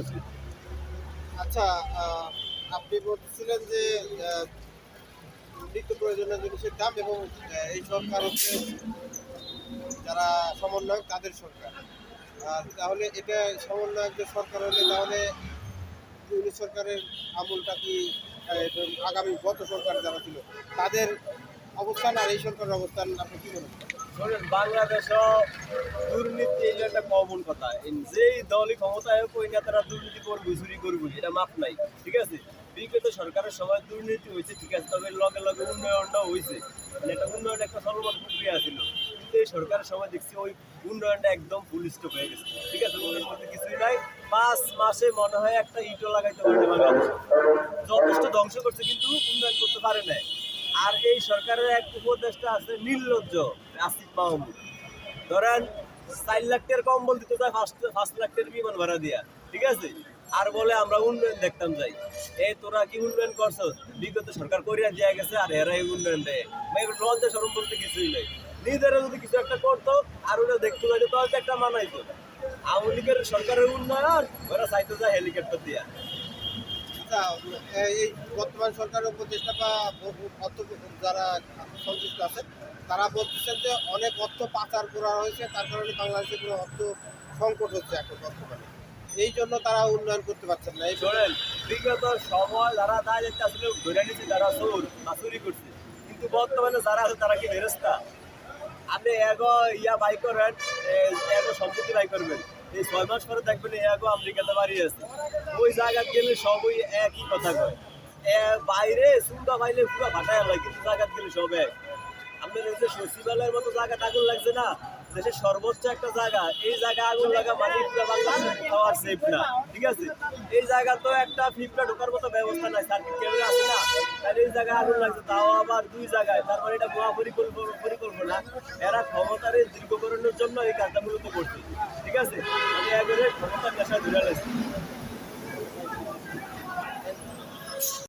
উচিত আচ্ছা আপনি বলছিলেন যে নিত্য প্রয়োজনীয় জিনিসের দাম এবং এই সরকার হচ্ছে যারা সমন্বয়ক, তাদের সরকার। তাহলে এটা সমন্বয়কদের সরকার হলে তাহলে ইউনিট সরকারের আমলটা কি আগামী গত সরকার যারা ছিল, তাদের অবস্থান আর এই সরকারের অবস্থান আপনি কি মনে করেন? শোনেন বাংলাদেশও দুর্নীতি এই একটা কমন কথা। যেই দলই ক্ষমতায় হোক, ওই নেতারা দুর্নীতি করব, চুরি করব, এটা মাপ নাই, ঠিক আছে? বিগত সরকারের সময় দুর্নীতি হয়েছে, ঠিক আছে, তবে লগে লগে উন্নয়নটা হয়েছে। মানে একটা উন্নয়ন একটা চলমান প্রক্রিয়া ছিল। কিন্তু এই সরকারের সময় দেখছি ওই উন্নয়নটা একদম ফুল স্টপ হয়ে গেছে। ঠিক আছে উন্নয়ন বলতে কিছুই নাই। পাঁচ মাসে মনে হয় একটা ইটও লাগাইতে পারে বাংলাদেশ। যথেষ্ট ধ্বংস করছে, কিন্তু উন্নয়ন করতে পারে না আর এই সরকারের এক উপদেষ্টা আছে নির্লজ্জ আসিফ মাহমুদ। ধরেন, চার লাখ টাকার কম্বল দিতে যায় ফার্স্ট ফার্স্ট লাখ টাকার বিমান ভাড়া দিয়া, ঠিক আছে? আর বলে আমরা উন্নয়ন দেখতাম যাই। এই তোরা কি উন্নয়ন করছ বিগত সরকার করিয়া দিয়ে গেছে, আর এরা এই উন্নয়ন দেয়। লজ্জা সরম বলতে কিছুই নেই। নিজেরা যদি কিছু একটা করতো, আর ওরা দেখতে যাইতো তাহলে একটা মানাইতো। আওয়ামী লীগের সরকারের উন্নয়ন, ওরা চাইতো যায় হেলিকপ্টার দিয়া। আচ্ছা এই বর্তমান সরকারের উপদেষ্টা বা অর্থ, যারা সংশ্লিষ্ট আছেন তারা বলতেছেন যে অনেক অর্থ পাচার করা হয়েছে, তার কারণে বাংলাদেশে কোনো অর্থ সংকট হচ্ছে এখন বর্তমানে। এই জন্য তারা উন্নয়ন করতে পারছেন না। এই শোনেন, বিগত সময় যারা দায় দেখতে আসলে ধরে নিচ্ছে যারা চোর চুরি করছে। কিন্তু বর্তমানে যারা আছে, তারা কি ফেরস্তা আপনি এগো ইয়া বাই করেন এগো সম্পত্তি বাই করবেন। এই ছয় মাস পরে দেখবেন এগো আমেরিকাতে বাড়ি আছে। ওই জায়গা গেলে সবই একই কথা কয়। বাইরে সুন্দর বাইলে পুরো ভাটায় হয় কিন্তু জায়গা গেলে সব এক। আপনার এই যে সচিবালয়ের মতো জায়গাটা আগুন লাগছে না? দেশের সর্বোচ্চ একটা জায়গা, এই জায়গা আগুন লাগা মানে খাওয়ার সেফ না, ঠিক আছে? এই জায়গা তো একটা ফিফটা ঢোকার মতো ব্যবস্থা নাই সার্কিট ক্যামেরা আছে না? আর এই জায়গায় আগুন লাগছে, তাও আবার দুই জায়গায়। তারপরে এটা গোয়া পরিকল্পনা পরিকল্পনা। এরা ক্ষমতার দীর্ঘকরণের জন্য এই কাজটা মূলত করছে। ঠিক আছে? আমি একবারে ক্ষমতার নেশা ধরে